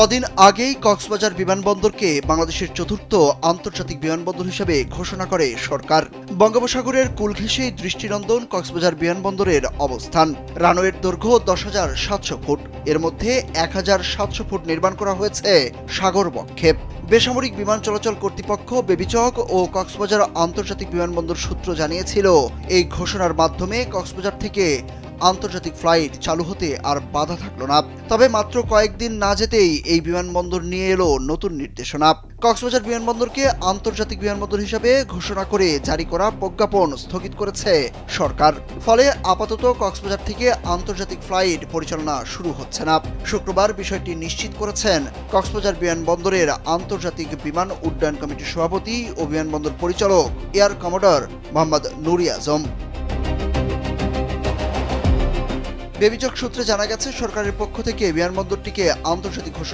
কদিন আগেই কক্সবাজার বিমানবন্দরকে বাংলাদেশের চতুর্থ আন্তর্জাতিক বিমানবন্দর হিসেবে ঘোষণা করে সরকার। বঙ্গোপসাগরের কুল ঘেঁষেই দৃষ্টিনন্দন কক্সবাজার বিমানবন্দরের অবস্থান। রানওয়ের দৈর্ঘ্য দশ হাজার সাতশো ফুট। এর মধ্যে এক হাজার সাতশো ফুট নির্মাণ করা হয়েছে সাগর বক্ষেপ। বেসামরিক বিমান চলাচল কর্তৃপক্ষ, বেবিচক ও কক্সবাজার আন্তর্জাতিক বিমানবন্দর সূত্র জানিয়েছিল, এই ঘোষণার মাধ্যমে কক্সবাজার থেকে আন্তর্জাতিক ফ্লাইট চালু হতে আর বাধা থাকল না। তবে মাত্র কয়েকদিন না যেতেই এই বিমানবন্দর নিয়ে এলো নতুন নির্দেশনা। কক্সবাজার বিমানবন্দরকে আন্তর্জাতিক বিমানবন্দর হিসাবে ঘোষণা করে জারি করা প্রজ্ঞাপন স্থগিত করেছে সরকার। ফলে আপাতত কক্সবাজার থেকে আন্তর্জাতিক ফ্লাইট পরিচালনা শুরু হচ্ছে না। শুক্রবার বিষয়টি নিশ্চিত করেছেন কক্সবাজার বিমানবন্দরের আন্তর্জাতিক বিমান উড্ডয়ন কমিটির সভাপতি ও বিমানবন্দর পরিচালক এয়ার কমোডর মোহাম্মদ নুরি আজম। বেবিচক সূত্রে জানা গেছে সরকারের পক্ষ থেকে বিমানবন্দরটিকে আন্তর্জাতিক ঘোষণা